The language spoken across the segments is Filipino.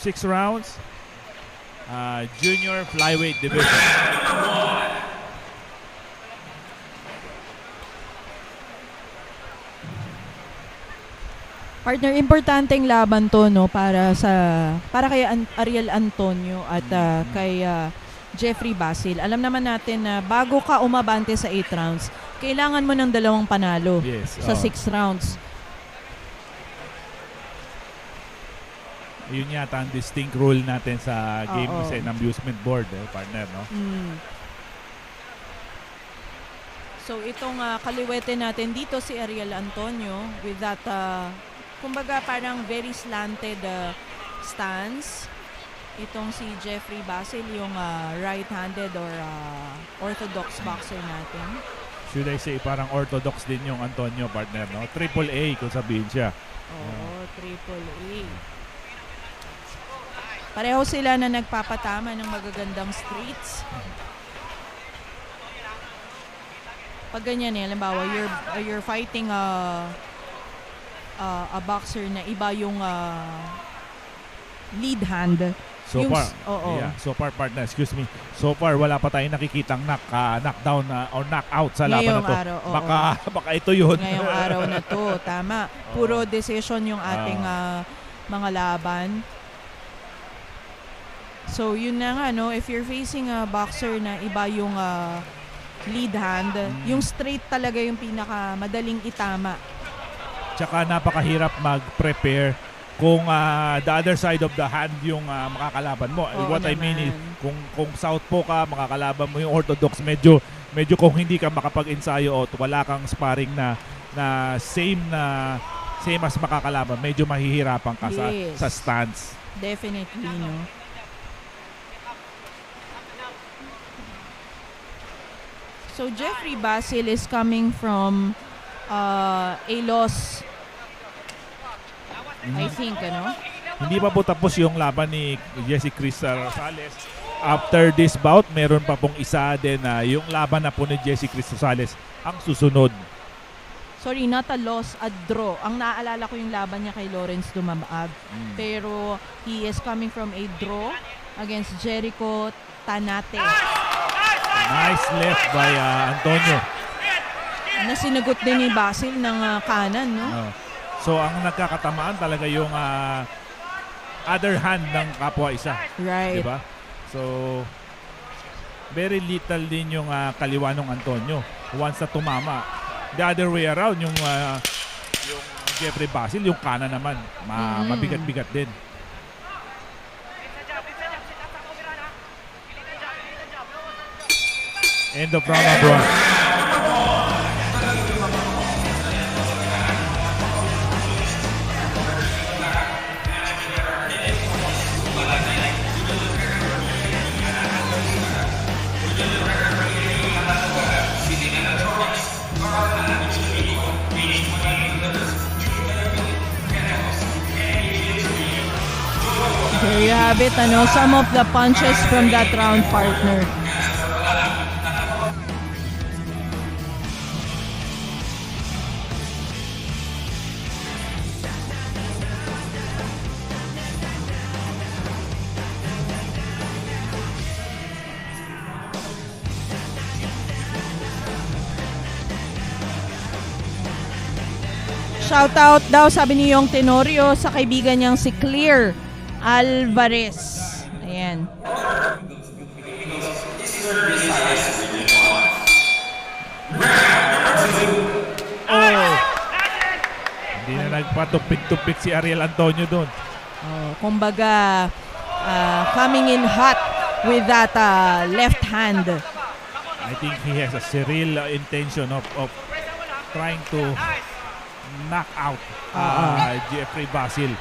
six rounds. Uh, junior flyweight division. Partner, importanteng laban to no para sa para kay An- Ariel Antonio at ah, kay ah, Jeffrey Basil. Alam naman natin na bago ka umabante sa 8 rounds, kailangan mo ng dalawang panalo Yes. sa oh. 6 rounds. Yun yata ang distinct rule natin sa game Oo. kasi amusement board, eh, partner, no? Mm. So itong ah, kaliwete natin dito si Ariel Antonio with that ah, kumbaga parang very slanted ah, stance. Itong si Jeffrey Basil yung ah, right-handed or ah, orthodox boxer natin. Should I say parang orthodox din yung Antonio partner, no? Triple A kung sabihin siya. Oo, triple A. Pareho sila na nagpapatama ng magagandang streets. Pag ganyan eh, halimbawa, you're, uh, you're fighting a, a, a boxer na iba yung uh, lead hand. So Yung far, oo. yeah, so far partner, excuse me. So far wala pa tayong nakikitang knock, ah, knockdown na or knockout sa laban Ngayong na to. araw, oo. Baka baka ito 'yun. Ngayong araw na to, tama. Puro decision yung ating ah, mga laban. So yun na nga no, if you're facing a boxer na iba yung ah, lead hand, Mm. yung straight talaga yung pinaka madaling itama. Tsaka napakahirap mag-prepare kung ah, the other side of the hand yung ah, makakalaban mo. Oo What I mean is naman. kung kung southpaw ka, makakalaban mo yung orthodox medyo medyo kung hindi ka makapag-ensayo o wala kang sparring na na same na same as makakalaban, medyo mahihirapan ka sa Yes. sa stance. Definitely no. So Jeffrey Basil is coming from uh, a loss, I think, ano? Hindi pa po tapos yung laban ni Jesse Crystal Rosales. After this bout, meron pa pong isa din na yung laban na po ni Jesse Crystal Rosales ang susunod. Sorry, not a loss, a draw. Ang naaalala ko yung laban niya kay Lawrence Dumamaag. Mm. Pero he is coming from a draw against Jericho Tanate Nice left by uh, Antonio. na sinagot din ni Basil ng uh, kanan, no? Oh. So ang nagkakatamaan talaga yung uh, other hand ng kapwa isa, Right. di ba? So very little din yung uh, kaliwa ng Antonio once na tumama. The other way around yung uh, yung Jeffrey Basil, yung kanan naman, ma- Mm. mabigat-bigat din. End of round number one. There you have it, ano, some of the punches from that round partner. Shoutout daw sabi ni Yong Tenorio sa kaibigan niyang si Clear Alvarez. Ayan. Oh! Hindi na nagpatupik-tupik si Ariel Antonio doon. Oh, kumbaga, ah, coming in hot with that ah, left hand. I think he has a uh, intention of, of trying to knock out uh, Jeffrey Basil.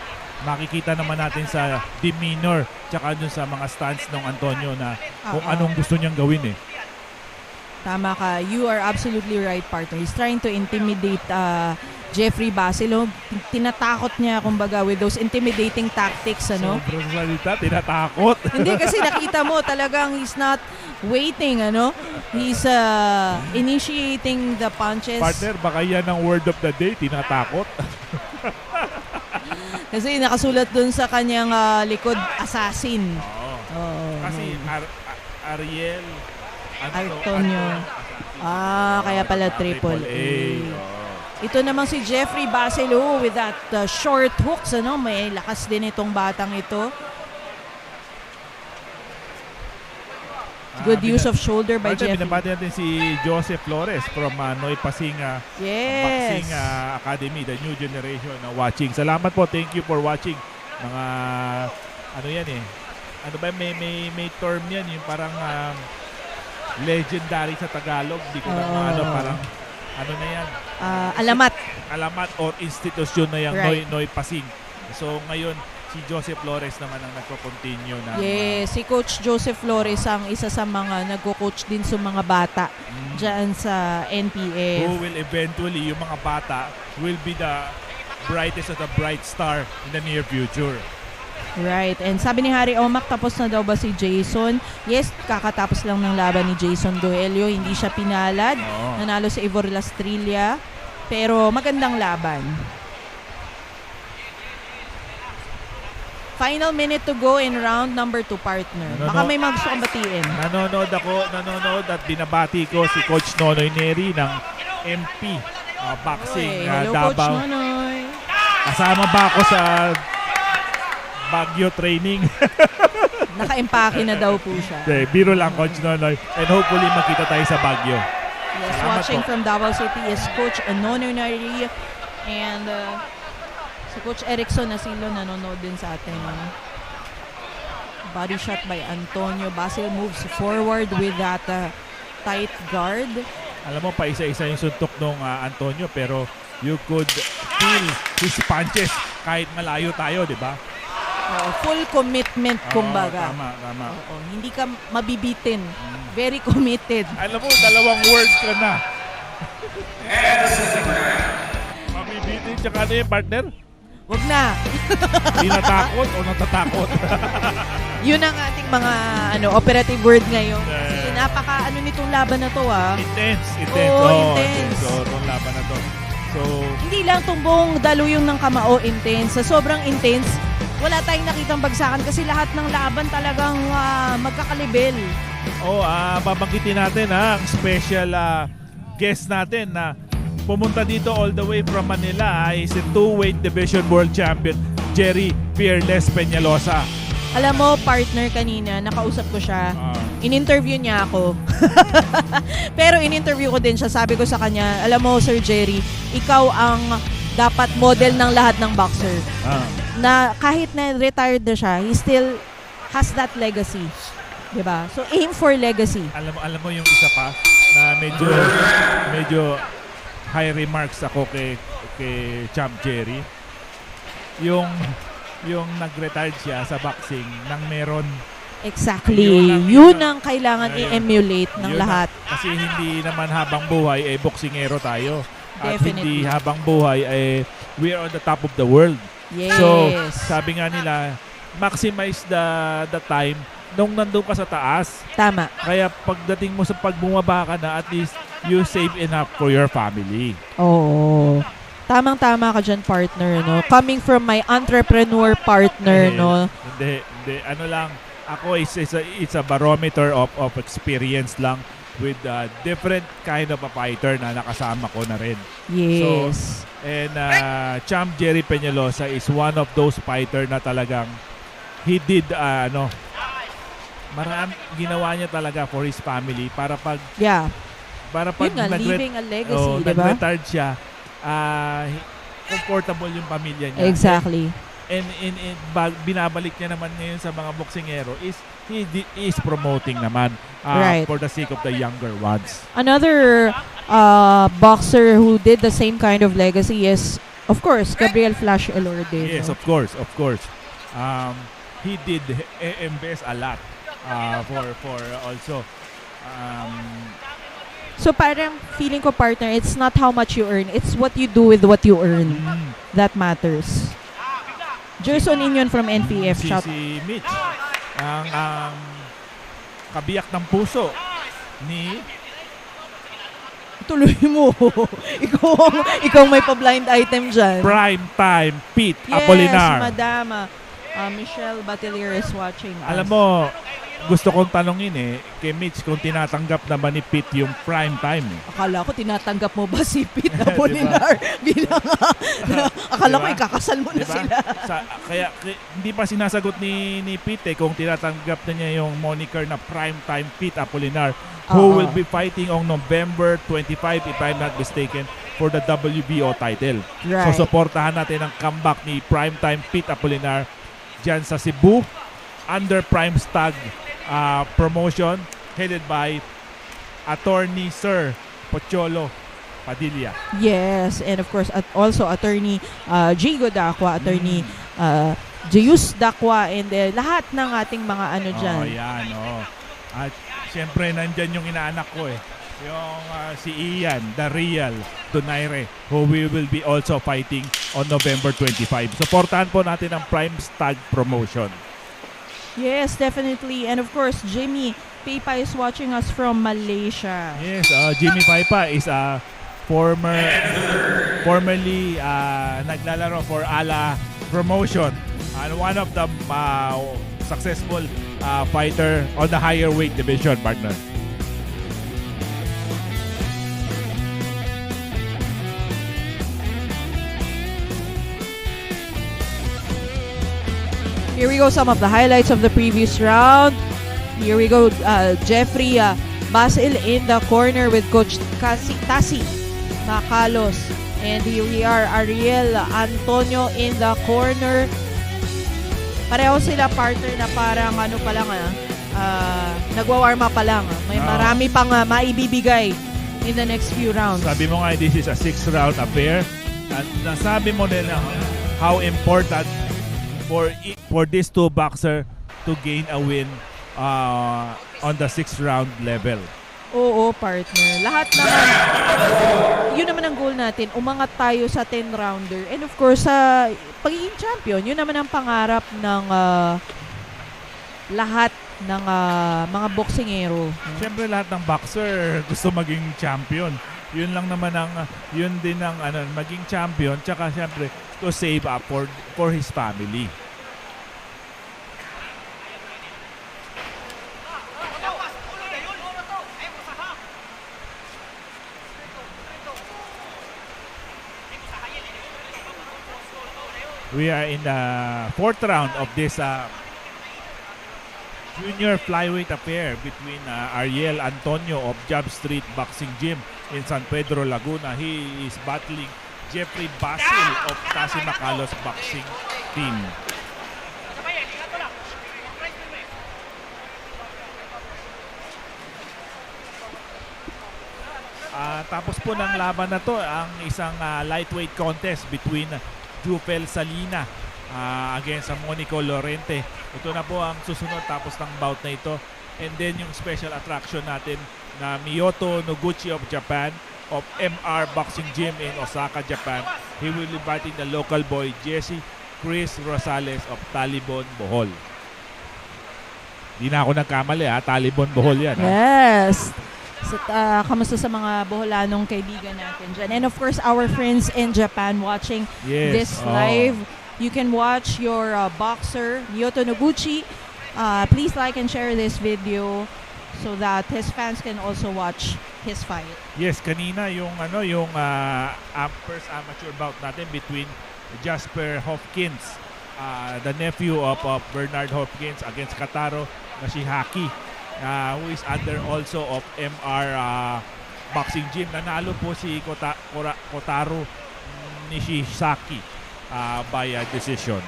Makikita naman natin sa demeanor tsaka dun sa mga stance ng Antonio na kung Oo. anong gusto niyang gawin eh. Tama ka. You are absolutely right, partner. He's trying to intimidate ah, Jeffrey Basil. Oh, Tinatakot niya, kumbaga, with those intimidating tactics, ano? Sobrang salita, tinatakot. Hindi kasi nakita mo talagang he's not waiting, ano? He's uh, initiating the punches. Partner, baka yan ang word of the day, tinatakot. Kasi nakasulat dun sa kanyang ah, likod, assassin. Oo. Oo. Kasi Ar- A- Ariel Anto- Antonio. Anto- Ah, kaya pala triple A. Oo. Ito naman si Jeffrey Baselo with that uh, short hooks. Ano? May lakas din itong batang ito. Good Ah, use of shoulder by Jeffrey. binabati natin si Joseph Flores from uh, Noy Pasinga Yes. Boxing uh, Academy, the new generation na watching. Salamat po, thank you for watching. Mga ano yan eh. Ano ba may may may term yan yung parang um, legendary sa Tagalog. Di ko na ano parang ano na yan, Ah, alamat. alamat or institusyon na yung Right. Noy Noy Pasing. So ngayon si Joseph Flores naman ang nagko-continue na Yes, si Coach Joseph Flores ang isa sa mga nagko-coach din sa mga bata Mm. dyan sa NPF. who will eventually, yung mga bata, will be the brightest of the bright star in the near future. Right. And sabi ni Harry Omak, tapos na daw ba si Jason? Yes, kakatapos lang ng laban ni Jason Doelio. Hindi siya pinalad. Oo. Nanalo si Ivor Lastrilla. Pero magandang laban. Final minute to go in round number 2, partner. Ano, Baka may mga gusto kang batiin. Nanonood ako, nanonood at binabati ko si Coach Nonoy Neri ng MP uh, Boxing uh, hello, Coach Davao. Nonoy. Kasama ba ako sa Baguio training? Naka-empake na daw po siya. De, biro lang Coach Nonoy. And hopefully makita tayo sa Baguio. Yes, Salamat watching po. from Davao City is Coach Nonoy Nari and uh, si Coach Erickson Nasilo nanonood din sa atin. ano. Body shot by Antonio. Basil moves forward with that uh, tight guard. Alam mo, pa isa-isa yung suntok nung uh, Antonio pero you could feel his punches kahit malayo tayo, di ba? Oo, full commitment, Oo, kumbaga. Tama, tama. Oo, hindi ka mabibitin. Mm. Very committed. Alam mo, dalawang word ka na. Mabibitin tsaka ano yung partner? Wag na. Hindi natakot o natatakot? Yun ang ating mga ano operative word ngayon. Kasi napaka ano nitong laban na to ah. intense, intense. Oo, Oo, intense. So, itong laban na to. So, Hindi lang tumbong daluyong ng kamao intense. Sa sobrang intense, wala tayong nakitang bagsakan kasi lahat ng laban talagang ah, magkakalibel. oh, ah, babanggitin natin ha, ang special ah, guest natin na pumunta dito all the way from Manila ay si two-weight division world champion Jerry Fearless Peñalosa. Alam mo, partner kanina, nakausap ko siya. Ah, In-interview niya ako. Pero in-interview ko din siya. Sabi ko sa kanya, alam mo, Sir Jerry, ikaw ang dapat model ng lahat ng boxer. ah. Na kahit na retired na siya, he still has that legacy. 'Di ba? So aim for legacy. alam mo alam mo yung isa pa na medyo medyo high remarks ako kay kay Champ Jerry yung yung nag-retire siya sa boxing nang meron Exactly. Yun ang- Yun ang kailangan Ayun. i-emulate ng Yun lahat. na- kasi hindi naman habang buhay ay boksingero tayo at Definitely. hindi habang buhay ay we are on the top of the world Yes. so sabi nga nila maximize the the time nung nandun ka sa taas Tama. kaya pagdating mo sa pagbumaba ka na at least you save enough for your family Oo. Tamang-tama ka dyan, partner, no? Coming from my entrepreneur partner, Eh, no? Hindi, hindi. Ano lang, ako is, is a, it's a barometer of, of experience lang with a different kind of a fighter na nakasama ko na rin. Yes. And uh, Champ Jerry Peñalosa is one of those fighter na talagang he did, uh, ano, marami, ginawa niya talaga for his family para pag, yeah. para pag Yun nga, leaving a legacy, oh, di ba? nag-retired siya, ah, comfortable yung pamilya niya. Exactly. and in, in bag, binabalik niya naman ngayon sa mga boksingero is he is promoting naman uh, Right. for the sake of the younger ones. Another uh, boxer who did the same kind of legacy is, of course, Gabriel Flash Elorde. Yes, no? of course, of course. Um, he did invest a lot uh, for for also um, So parang feeling ko partner, it's not how much you earn, it's what you do with what you earn mm, that matters. Jerson Inyon from NPF si, si Mitch ang ang kabiyak ng puso ni tuloy mo. ikaw, ang- ikaw may pa-blind item dyan. Prime time, Pete Yes, Apolinar. madama. Uh, Michelle Batelier is watching us. Alam mo, gusto kong tanongin eh, kay Mitch kung tinatanggap naman ni Pete yung prime time. eh. Akala ko tinatanggap mo ba si Pete Apolinar bilang akala ko Diba? ikakasal mo na Diba? sila. Sa, kaya hindi pa sinasagot ni, ni Pete eh, kung tinatanggap na niya yung moniker na prime time Pete Apolinar who Oo. will be fighting on November 25 if I'm not mistaken for the WBO title. Right. So suportahan natin ang comeback ni Primetime Pete Apolinar dyan sa Cebu under Prime Stag uh, promotion headed by attorney Sir Pocholo Padilla. Yes, and of course at also attorney uh, Jigo Dakwa, attorney Mm. uh, Jeyus Dakwa and uh, lahat ng ating mga ano Oh, diyan. yan, oh. At syempre nandyan yung inaanak ko eh. Yung ah, si Ian, the real Donaire, who we will be also fighting on November 25. Suportahan po natin ang Prime Stag promotion. Yes, definitely. And of course, Jimmy Pepa is watching us from Malaysia. Yes, uh, Jimmy Paipa is a former formerly uh, naglalaro for Ala Promotion and one of the uh, successful uh, fighter on the higher weight division partner. Here we go, some of the highlights of the previous round. Here we go, uh, Jeffrey uh, Basil in the corner with Coach Kasi, Tasi Macalos. And here we are, Ariel Antonio in the corner. Pareho sila partner na parang ano pa lang ah, uh, nagwa-warm up pa lang. ah. May marami pang ah, maibibigay in the next few rounds. Sabi mo nga, this is a six-round affair. At nasabi mo din na how important for for these two boxer to gain a win uh, on the six-round level. Oo, partner. Lahat naman, yun naman ang goal natin. Umangat tayo sa 10-rounder. And of course, sa pagiging champion, yun naman ang pangarap ng ah, lahat ng ah, mga boksingero. Siyempre lahat ng boxer gusto maging champion. Yun lang naman ang yun din ang ano maging champion tsaka siyempre to save up for for his family. We are in the fourth round of this uh, junior flyweight affair between uh, Ariel Antonio of Job Street Boxing Gym in San Pedro, Laguna. He is battling Jeffrey Basil of Tasimacalos Boxing Team. Ah, tapos po ng laban na to, ang isang ah, lightweight contest between Jufel Salina ah, against sa Monico Lorente. Ito na po ang susunod tapos ng bout na ito. And then yung special attraction natin na Miyoto Noguchi of Japan of MR Boxing Gym in Osaka, Japan. He will be fighting the local boy Jesse Chris Rosales of Talibon, Bohol. Di na ako nagkamali ha, Talibon, Bohol yan. ha? Yes. So, ah, kamusta sa mga Boholanong kaibigan natin dyan? And of course, our friends in Japan watching Yes. this oh. live. You can watch your uh, boxer, Miyoto Noguchi. Uh, please like and share this video so that his fans can also watch his fight. Yes, kanina yung ano yung am- first amateur bout natin between Jasper Hopkins, ah, the nephew of, of Bernard Hopkins against Kataro na si Haki, ah, who is under also of MR ah, Boxing Gym. Nanalo po si Kota, Kora, Kotaro Nishizaki ah, by ah, decision.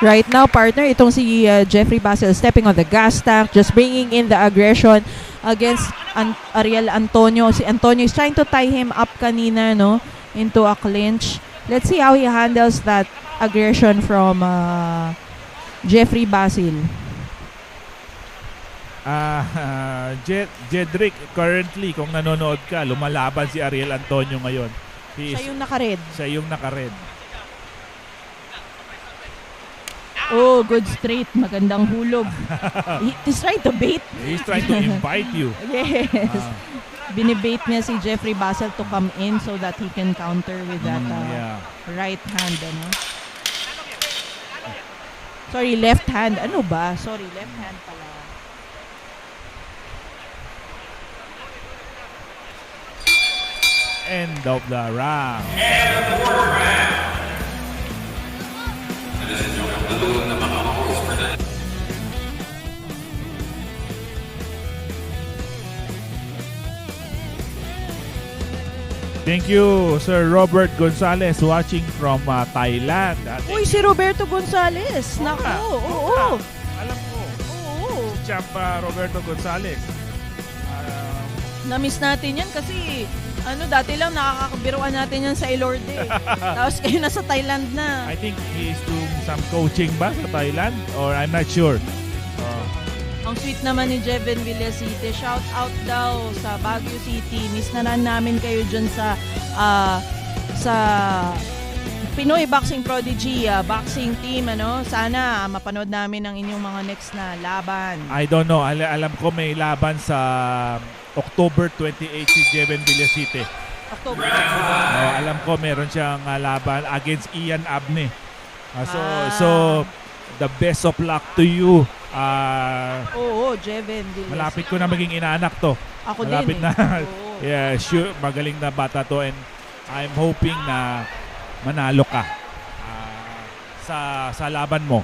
Right now, partner, itong si uh, Jeffrey Basil stepping on the gas tank, just bringing in the aggression against An- Ariel Antonio. Si Antonio is trying to tie him up kanina, no, into a clinch. Let's see how he handles that aggression from uh, Jeffrey Basil. Ah, Jed, Jedrick, currently, kung nanonood ka, lumalaban si Ariel Antonio ngayon. He is Siya yung naka-red. siya yung naka-red. Oh, good straight. Magandang hulog. He, he's trying to bait. He's trying to invite you. Yes. Ah, Binibait niya si Jeffrey Basel to come in so that he can counter with that mm, uh, yeah. right hand. Ano? Sorry, left hand. Ano ba? Sorry, left hand pala. End of the round. Thank you, Sir Robert Gonzalez, watching from uh, Thailand. At Uy, si Roberto Gonzalez. Nako, oo. Oo oo. Alam ko, Oo. champ uh, Roberto Gonzalez. Uh, Na-miss natin yan kasi ano, dati lang nakakabiruan natin yan sa Ilorde. Tapos kayo nasa Thailand na. I think he's doing some coaching ba sa Thailand? Or I'm not sure. Uh, Ang sweet naman ni Jeven Villasite. Shout out daw sa Baguio City. Miss na rin namin kayo dyan sa ah, sa Pinoy Boxing Prodigy ah, boxing team ano sana mapanood namin ang inyong mga next na laban I don't know. Al- alam ko may laban sa October 28 si Jeven Villasite. October Oh, alam ko meron siyang uh, laban against Ian Abne. Ah, so Ah. so the best of luck to you. Ah, oo Jeven Villasite malapit ko na maging inaanak to. ako malapit din eh. na. Oo. Yeah, sure magaling na bata to and I'm hoping na manalo ka ah, sa sa laban mo.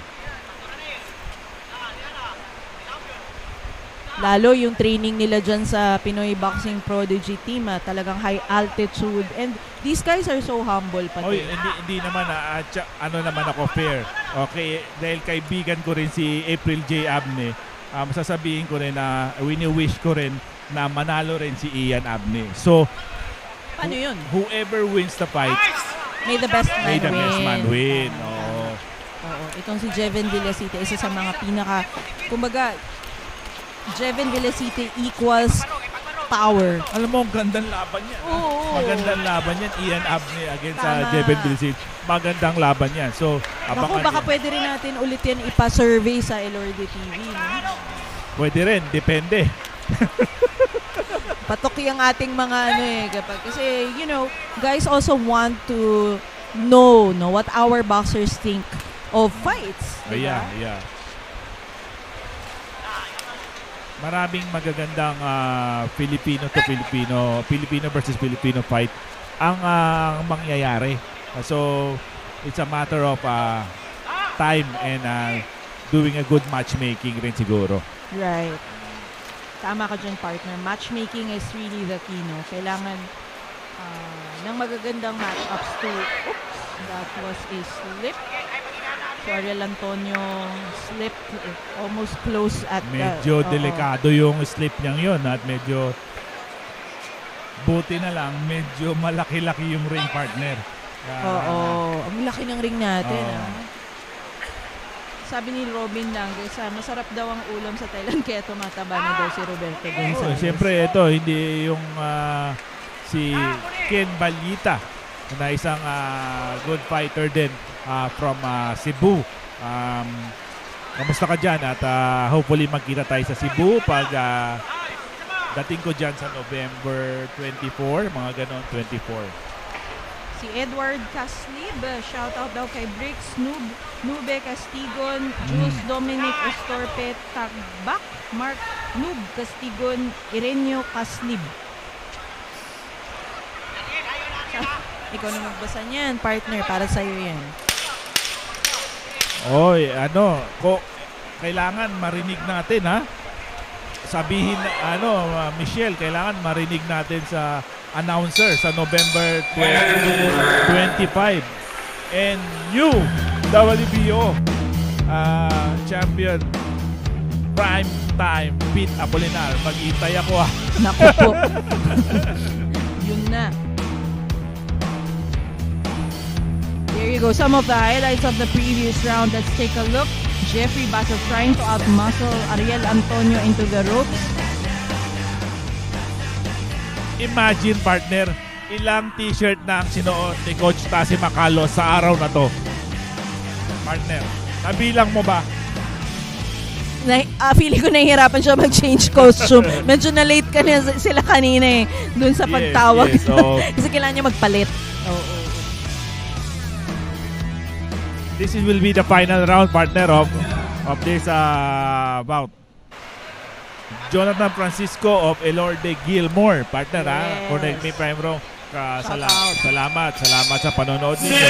Lalo yung training nila dyan sa Pinoy Boxing Prodigy team, ah, talagang high altitude. And these guys are so humble Oy, pati. hindi hindi naman ah, ah, tsa- ano naman ako fair. Okay, dahil kaibigan ko rin si April J. Abne. Um, sasabihin ko rin na wini-wish ko rin na manalo rin si Ian Abne. So, Paano yun? whoever wins the fight, May the best man may the win. best man win. Oo. Oo. Itong si Jeven Villasite, isa sa mga pinaka, kumbaga, Jeven Villasite equals power. Alam mo, ang gandang laban yan. ah. Oo. Magandang laban yan. Ian Abne against sa Tama. Jeben Bilsit. Magandang laban yan. So, Naku, abangan baka nyo. pwede rin natin ulit yan ipa-survey sa Elorde TV. No? Pwede rin. Depende. Patok yung ating mga ano eh. Kapag, kasi, you know, guys also want to know no what our boxers think of fights. Diba? yeah, yeah. Maraming magagandang ah, Filipino to Filipino, Filipino versus Filipino fight ang ah, mangyayari. So, it's a matter of ah, time and ah, doing a good matchmaking rin siguro. Right. Tama ka dyan, partner. Matchmaking is really the key, no? Kailangan ah, ng magagandang matchups to... Oops! That was a slip. So, Ariel Antonio slipped almost close at the... Medyo oo. delikado yung slip niyang yon at medyo buti na lang, medyo malaki-laki yung ring partner. Ah, Oo. Ang laki ng ring natin, Oo. ah. Sabi ni Robin lang, guys, ah, masarap daw ang ulam sa Thailand kaya tumataba na daw si Roberto Oh, Gonzalez. Siyempre, ito, hindi yung ah, si Ken Balita na isang ah, good fighter din ah, from ah, Cebu. Um, kamusta ka dyan? At ah, hopefully magkita tayo sa Cebu pag ah, dating ko dyan sa November 24, mga ganon, 24. Si Edward Caslib, uh, shout out daw kay Bricks, Noob, Nube Castigon, Jules Dominic Estorpe Tagbak, Mark Noob Castigon, Irenio Caslib. Ikaw na magbasa niyan, partner, para sa'yo yan. Oy, ano, ko kailangan marinig natin ha. Sabihin ano, uh, Michelle, kailangan marinig natin sa announcer sa November 20, 25. And you, WBO uh, champion prime time Pete Apolinar. Mag-iintay ako ah. Naku po. Yun na. There you go. Some of the highlights of the previous round. Let's take a look. Jeffrey Basso trying to outmuscle Ariel Antonio into the ropes. Imagine partner, ilang t-shirt na ang sinuot ni Coach Tasi Macalo sa araw na to. Partner. Nabilang mo ba? Na, ah, feeling ko nahihirapan siya mag-change costume. Medyo na late ka na sila kanina eh. Doon sa Yes, pagtawag. yes, oo. Kasi kailangan niya magpalit. Oo. This is, will be the final round, partner, of, of this uh, bout. Jonathan Francisco of Elorde Gilmore, partner, ha? Yes. Correct me if I'm wrong. Shout sala- out. salamat, salamat sa panonood ninyo.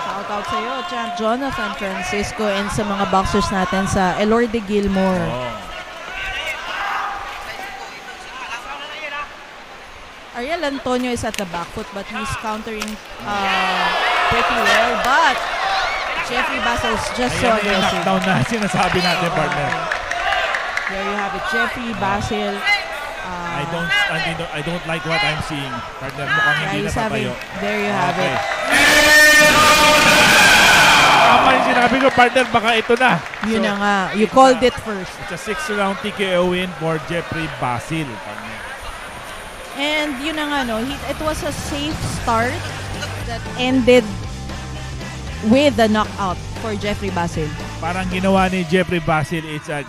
Shout out sa iyo, Champ Jonathan Francisco and sa mga boxers natin sa Elorde Gilmore. Oh. Ariel Antonio is at the back foot but he's countering uh, pretty well. But Jeffrey Basil is just so Ayan yung aggressive. knockdown na sinasabi natin, partner. There you have it. Jeffrey Basil. Uh, I don't, I don't, I don't like what I'm seeing. Partner, mukhang hindi na tatayo. there you have Okay. it. Tama yung sinabi ko, partner, baka ito na. Yun So, na nga. You called it first. It's a six round TKO win for Jeffrey Basil. partner. And yun na nga, no, he, it was a safe start that ended with the knockout for Jeffrey Basil. Parang ginawa ni Jeffrey Basil, it's a,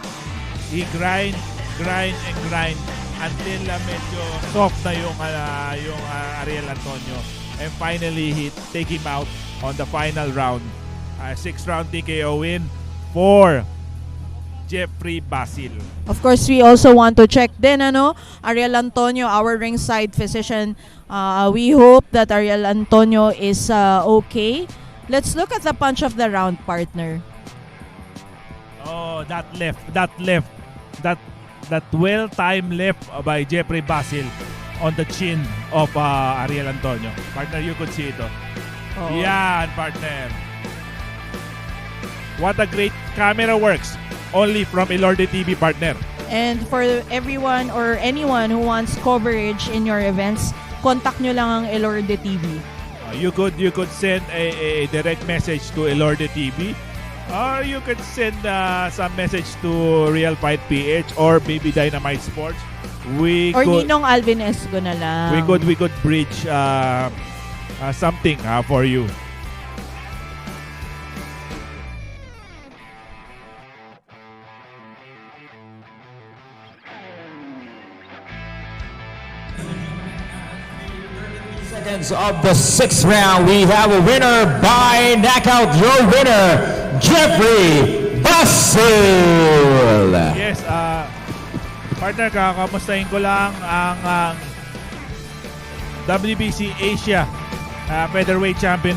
he grind, grind, and grind until uh, medyo soft na yung, uh, yung uh, Ariel Antonio. And finally, he take him out on the final round. Uh, six round TKO win for Jeffrey Basil. Of course, we also want to check din, ano, Ariel Antonio, our ringside physician. Uh, we hope that Ariel Antonio is uh, okay. Let's look at the punch of the round, partner. Oh, that left, that left, that that well-timed left by Jeffrey Basil on the chin of uh, Ariel Antonio. Partner, you could see ito. Oo. Yan, partner. What a great camera works. Only from Ilorde TV, partner. And for everyone or anyone who wants coverage in your events, contact nyo lang ang Elorde TV. Uh, you could you could send a, a direct message to Ilorde TV or you could send uh, some message to Real Fight PH or maybe Dynamite Sports. We Or could Ninong Alvin Esgo na lang. we could we could bridge uh, uh, something uh, for you. Seconds of the sixth round, we have a winner by knockout. Your winner, Jeffrey Basil. Yes, uh, partner, kakamustahin ko lang ang, WBC Asia uh, Featherweight Champion.